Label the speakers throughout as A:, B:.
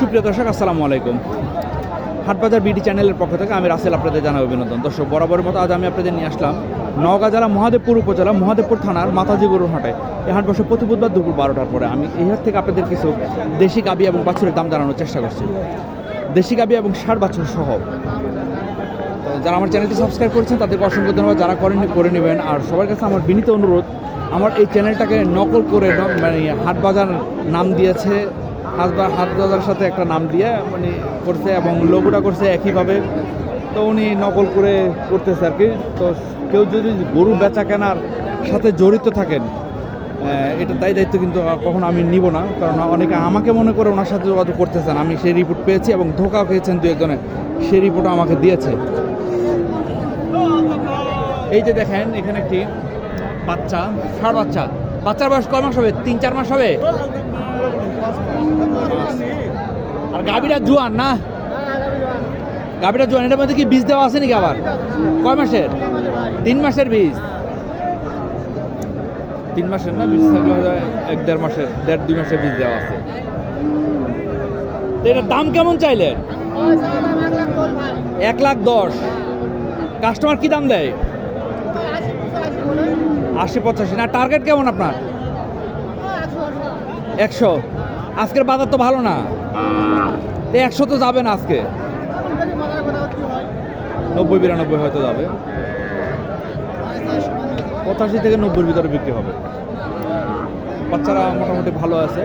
A: সুপ্রিয় দর্শক, আসসালামু আলাইকুম। হাটবাজার বিডি চ্যানেলের পক্ষ থেকে আমি রাসেল আপনাদের জানাই অভিনন্দন। দর্শক, বরাবরের মতো আজ আমি আপনাদের নিয়ে আসলাম নওগাঁ জেলা মহাদেবপুর উপজেলা মহাদেবপুর থানার মাতাজি গরুর হাটে। এই হাট বসে প্রতি বুধবার দুপুর বারোটার পরে আমি এই থেকে আপনাদের কিছু দেশি গাবি এবং বাছুরের দাম জানানোর চেষ্টা করছি। দেশি গাবি এবং ষাট বাছুর সহ। যারা আমার চ্যানেলটি সাবস্ক্রাইব করেছেন, তাদেরকে অসংখ্য ধন্যবাদ। যারা করেন করে নেবেন। আর সবার কাছে আমার বিনীত অনুরোধ, আমার এই চ্যানেলটাকে নকল করে মানে হাট বাজার নাম দিয়েছে বা- হাট সাথে একটা নাম দিয়ে মানে করছে এবং লোগোটা করছে একইভাবে। তো উনি নকল করে করতেছে আর কি। তো কেউ যদি গরু বেচা কেনার সাথে জড়িত থাকেন এটা তাই দায়িত্ব কিন্তু কখনো আমি নিব না। কারণ অনেকে আমাকে মনে করে ওনার সাথে যোগাযোগ করতেছেন। আমি সেই রিপোর্ট পেয়েছি এবং ধোকা পেয়েছেন দু একজনে। সেই রিপোর্টও আমাকে দিয়েছে। এই যে দেখেন, এখানে একটি বাচ্চা ষাট বাচ্চা। বাচ্চার বয়স কয় মাস হবে? তিন, চার মাস হবে? আর গাভীরা জোয়ান না? গাভীরা জোয়ান, এটার মধ্যে কি বীজ দেওয়া আছে নাকি আবার? কয় মাসের? তিন মাসের বীজ। তিন মাসের না? বীজ থাকলে এক দেড় মাসের, দেড় দুই মাসের বীজ দেওয়া আছে। তো এটার দাম কেমন চাইলেন? এক লাখ দশ। কাস্টমার কি দাম দেয়? আশি পঁচাশি। না, টার্গেট কেমন আপনার? একশো। আজকের বাজার তো ভালো না। একশো তো যাবে না আজকে। নব্বই, বিরানব্বই হয়তো যাবে। পঁচাশি থেকে নব্বইয়ের ভিতরে বিক্রি হবে। বাচ্চারা মোটামুটি ভালো আছে।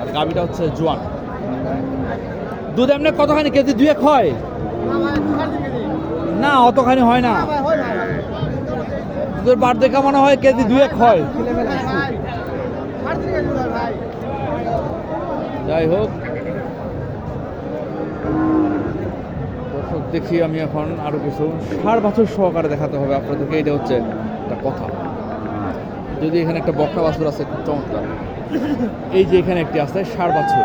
A: আর গাবিটা হচ্ছে জোয়ান। দুধ এমনি কতখানি কেজি? দুয়ে হয়? না, অতখানি হয় না। দুধের বার দেখা মনে হয়? কেজি দুয়েক হয়। যাই হোক। দর্শক, দেখি আমি এখন আরও কিছু ষাট বছর সহকারে দেখাতে হবে আপনাদেরকে। এটা হচ্ছে একটা কথা। যদি এখানে একটা বকরা বাছুর আছে, খুব চমৎকার। এই যে এখানে একটি আছে ষাট বছর।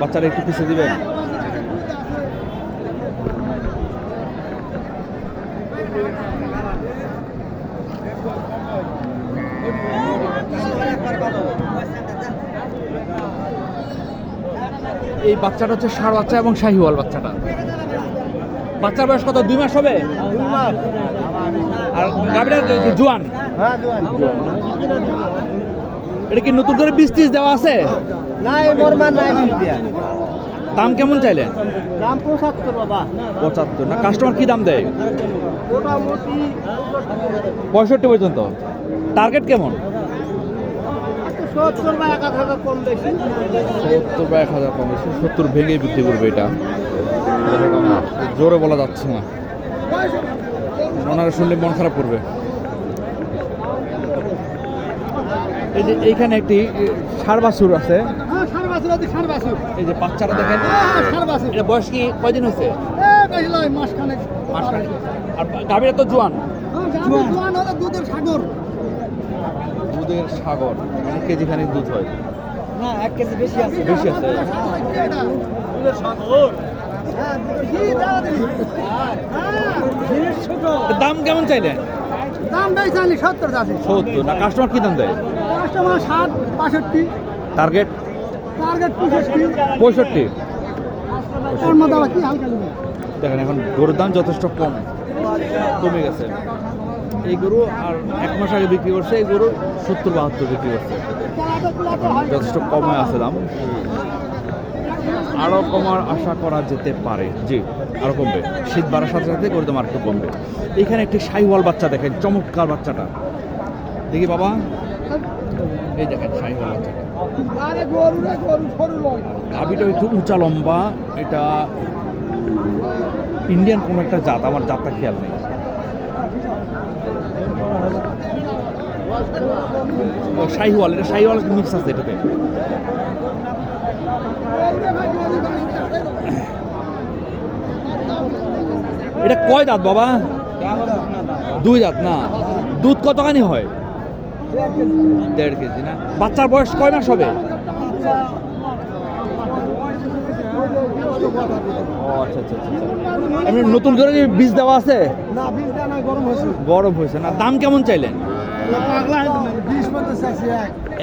A: বাচ্চারা একটু পিছিয়ে দিবেন এই বাচ্চাটা হচ্ছে ষাঁড় বাচ্চা এবং শাহিওয়াল বাচ্চাটা। বাচ্চার বয়স কত? দুই মাস হবে? আর গাভীটা জোয়ান? এটা কি নতুন করে বীজ টিজ দেওয়া আছে? দাম কেমন চাইলে
B: দাম পঁচাত্তর বাবা।
A: পঁচাত্তর। না কাস্টমার কি দাম দেয়? পঁয়ষট্টি পর্যন্ত। টার্গেট কেমন?
B: সত্তর বা এক হাজার কম বেশি।
A: সত্তর ভেঙে বিক্রি করবে এটা। জোরে বলা যাচ্ছে না। ওনারা শুনলে মন খারাপ করবে। এই যে এইখানে একটি সারবাসুর আছে।
B: হ্যাঁ
A: এই যে বাচ্চারা দেখেন।
B: হ্যাঁ
A: এটা বয়স কি কয়দিন হয়েছে? আর গাভীরা তো জোয়ান।
B: জোয়ান জোয়ান দুধের সাগর।
A: দুধের সাগর মানে কেজি খানিক দুধ হয়।
B: না এক কেজি বেশি আছে।
A: বেশি আছে।
B: দুধের সাগর হ্যাঁ।
A: এর দাম কেমন চাইলেন
B: দাম দেয় চালি সত্তর আছে
A: সত্তর। না কাস্টমার কি দাম দেয়?
B: কাস্টমার ষাট বাষট্টি।
A: টার্গেট
B: টার্গেট পঁয়ষট্টি।
A: পঁয়ষট্টি। দেখেন এখন গরুর দাম যথেষ্ট কম। কমে গেছে। এই গরু আর এক মাস আগে বিক্রি করছে এই গরু সত্তর বাহাত্তর বিক্রি করছে। যথেষ্ট কমে আছে দাম। আরও কমার আশা করা যেতে পারে। জি আরও কমবে। শীত বাড়ার সাথে সাথে গরুর দাম আর একটু কমবে। এখানে একটি সাইওয়াল বাচ্চা দেখেন চমৎকার বাচ্চাটা। দেখি বাবা। এই দেখেন শাহিওয়াল বাচ্চাটা।
B: গরু গরু
A: গাভিটা একটু উঁচা লম্বা। এটা ইন্ডিয়ান কোনো একটা জাত আমার জাতটা খেয়াল নেই ও শাহিওয়াল এটা শাহিওয়াল মিক্স আছে এটাতে। এটা কয় দাঁত বাবা? দুই দাঁত না। দুধ কতখানি হয়? দেড় কেজি না। বাচ্চার বয়স কয় মাস হবে? আচ্ছা আচ্ছা আচ্ছা নতুন করে বীজ দেওয়া আছে?
B: গরম হয়েছে
A: না। দাম কেমন চাইলেন?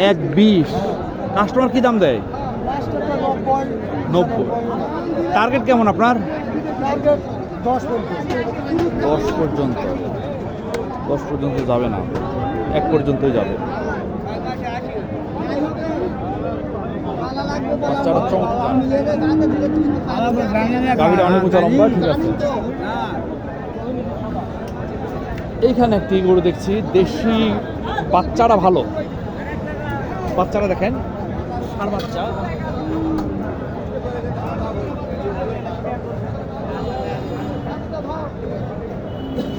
B: এক
A: বিশ। কাস্টমার কি দাম দেয়?
B: নব্বই।
A: টার্গেট কেমন আপনার?
B: দশ পর্যন্ত।
A: দশ পর্যন্ত যাবে না। এক পর্যন্তই যাবে। বাচ্চারা চমৎকার। গাভীটা অনেক উঁচা লম্বা, ঠিক আছে। এইখানে একটি গরু দেখছি দেশি বাচ্চারা ভালো। বাচ্চারা দেখেন ষাঁড় বাচ্চা।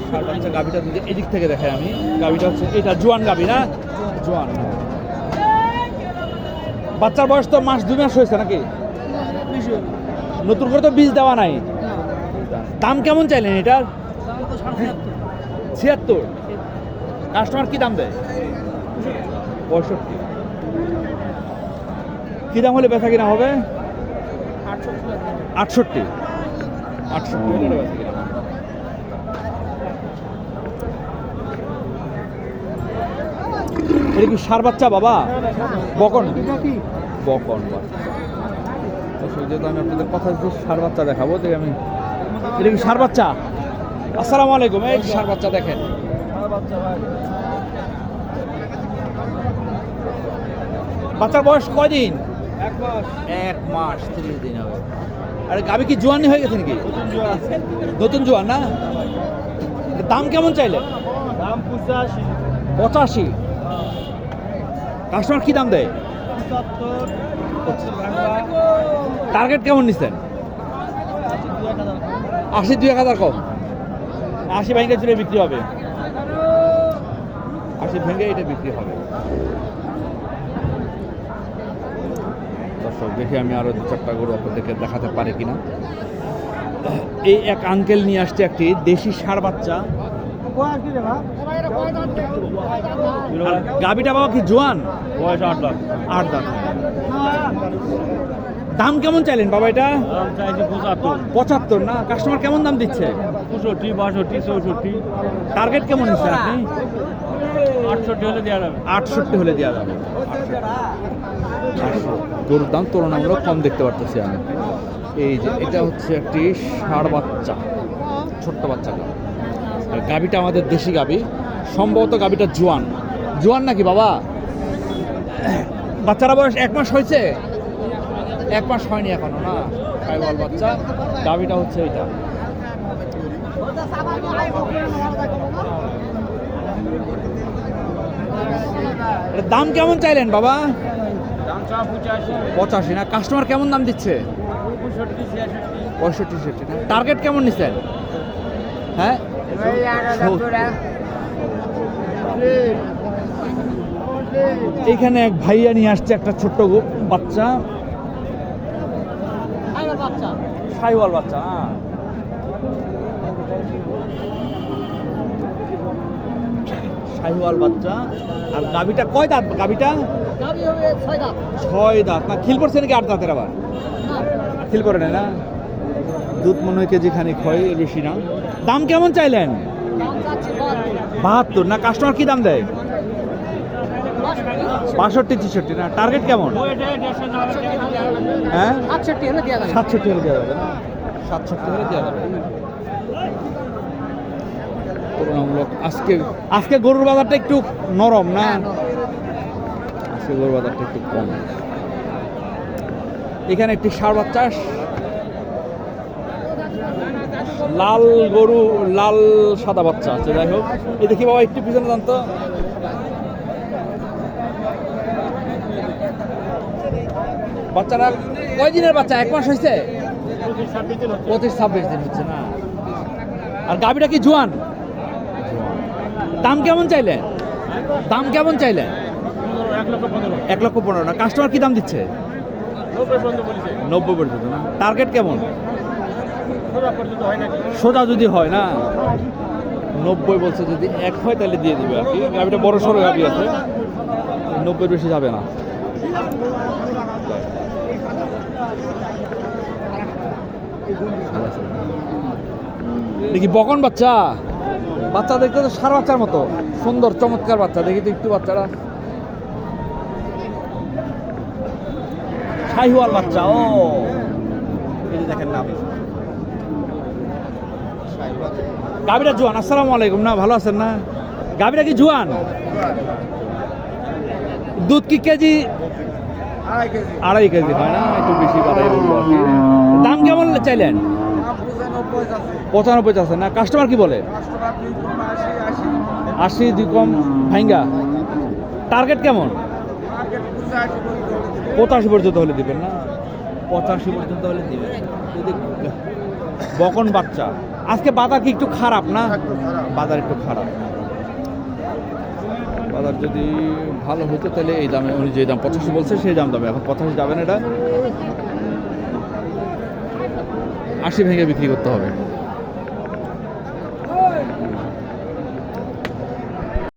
A: ষাঁড় বাচ্চা গাভীটা এদিক থেকে দেখাই আমি। গাভীটা হচ্ছে এটা জোয়ান গাভী না? জোয়ান। বাচ্চার বয়স তো মাস দুই মাস হয়েছে নাকি? নতুন করে তো বীজ দেওয়া নাই। দাম কেমন চাইলেন এটার? ছিয়াত্তর। কাস্টমার কি দাম দেয়? পঁয়ষট্টি। কি দাম হলে বেচা কিনা হবে? আটষট্টি। আটষট্টি হলে বেচা কিনা এটা কি সার বাচ্চা বাবা? বকন। বকন বাচ্চা। আমি আপনাদের কথা সার বাচ্চা দেখাবো যে আমি এটা কি সার বাচ্চা? আসসালামু আলাইকুম এই সার বাচ্চা দেখেন। বাচ্চার বয়স কয়দিন?
B: এক মাস
A: এক মাস তিরিশ দিন হবে। আরে গাবি কি জোয়ানি হয়ে গেছে নাকি? নতুন জোয়ান না? দাম কেমন চাইলে?
B: দাম পঁচাশি।
A: পঁচাশি। কাস্টমার কি দাম দেয়? টার্গেট কেমন নিচ্ছেন? আশি দুই এক হাজার কম। আশি ভেঙে চুলে বিক্রি হবে। আশি ভেঙে এটা বিক্রি হবে। দর্শক দেখি আমি আরও দু চারটা গরু আপনাদেরকে দেখাতে পারি কিনা। এই এক আঙ্কেল নিয়ে আসছে একটি দেশি ষাঁড় বাচ্চা। গাবিটা বাবা কি জোয়ান?
B: বয়স আট লাখ
A: আট দাঁত। দাম কেমন চাইলেন বাবা এটা?
B: পঁচাত্তর।
A: না? কাস্টমার কেমন দাম দিচ্ছে?
B: পঁয়ষট্টি বাষট্টি চৌষট্টি।
A: টার্গেট কেমন নিচ্ছেন আপনি?
B: আটষট্টি হলে দেওয়া যাবে।
A: আটষট্টি হলে দেওয়া যাবে। গরুর দাম তুলনামূলক কম দেখতে পারতেছি আমি। এই যে এটা হচ্ছে একটি ষাঁড় বাচ্চা ছোট্ট বাচ্চা গাবিটা আমাদের দেশি গাবি। সম্ভবত গাবিটা জোয়ান। জোয়ান নাকি বাবা? বাচ্চারা বয়স এক মাস হয়েছে? এক মাস হয়নি এখনও না? সাইওয়াল বাচ্চা। গাবিটা হচ্ছে এইটা। এটার দাম কেমন চাইলেন বাবা?
B: পঁচাশি।
A: না? কাস্টমার কেমন দাম দিচ্ছে?
B: পঁয়ষট্টি
A: ছেষট্টি না? টার্গেট কেমন নিচ্ছেন? হ্যাঁ? এইখানে এক। ভাইয়া নিয়ে আসছে একটা ছোট্ট বাচ্চা। সাইওয়াল বাচ্চা হ্যাঁ। সাইওয়াল বাচ্চা। আর গাবিটা কয় দাঁত? গাবিটা ছয় দাঁত। না খিল পড়ছে নাকি আট দাঁতের আবার? খিল নেয় না? দুধ মনে হয় কেজি খানিক হয় এর বেশি না। দাম কেমন চাইলেন? বাহাত্তর। না কাস্টমার কি দাম দেয়? বাষট্টি। ছেষট্টি। না টার্গেট কেমন? হ্যাঁ? সাতষট্টি হলে দেওয়া যাবে। সাতষট্টি হলে দেওয়া যাবে। তুলনামূলক আজকে আজকে গরুর বাজারটা একটু নরম না? আজকে গরুর বাজারটা একটু কম। এখানে একটি ষাঁড় বাচ্চা লাল গরু লাল সাদা বাচ্চা আছে যাই হোক। এই দেখি বাবা একটু পিছনে জানতো বাচ্চারা কয় দিনের বাচ্চা? এক মাস হয়েছে? পঁচিশ ছাব্বিশ দিন হচ্ছে। না আর গাবিটা কি জোয়ান? দাম কেমন চাইলে? দাম কেমন চাইলে?
B: এক লক্ষ পনেরো।
A: না। কাস্টমার কি দাম দিচ্ছে?
B: নব্বই পর্যন্ত
A: না। টার্গেট কেমন?
B: সোজা
A: যদি হয় না? নব্বই বলছে যদি এক হয় তাহলে দিয়ে দিবে আর কি। গাবিটা বড় সড়ো গাবি আছে। নব্বই বেশি যাবে না। দেখি বকন বাচ্চা। বাচ্চা দেখতে তো সার বাচ্চার মতো। সুন্দর চমৎকার বাচ্চা। দেখি তো একটু বাচ্চারা। শাহিওয়াল বাচ্চা ও। এই দেখেন নাম। গাবিরা জোয়ান আসসালামু আলাইকুম। না ভালো আছেন না? গাবিরা কি জোয়ান? দুধ কি কেজি?
B: আড়াই কেজি।
A: হয় না? একটু বেশি। দাম কেমন চাইলেন?
B: পঁচানব্বই আছে।
A: না? কাস্টমার কি বলে?
B: আশি
A: দুই কম ভাইঙ্গা। টার্গেট কেমন?
B: পঁচাশি পর্যন্ত
A: হলে দিবেন। না? পঁচাশি পর্যন্ত হলে দিবেন। যদি বকন বাচ্চা। আজকে বাজার কি একটু খারাপ না? বাজার একটু খারাপ। বাজার যদি ভালো হতো তাহলে এই দামে উনি যে দাম পঁচাশি বলছে সেই দাম দামে। এখন পঁচাশি যাবে না এটা? আশি ভেঙে বিক্রি করতে হবে।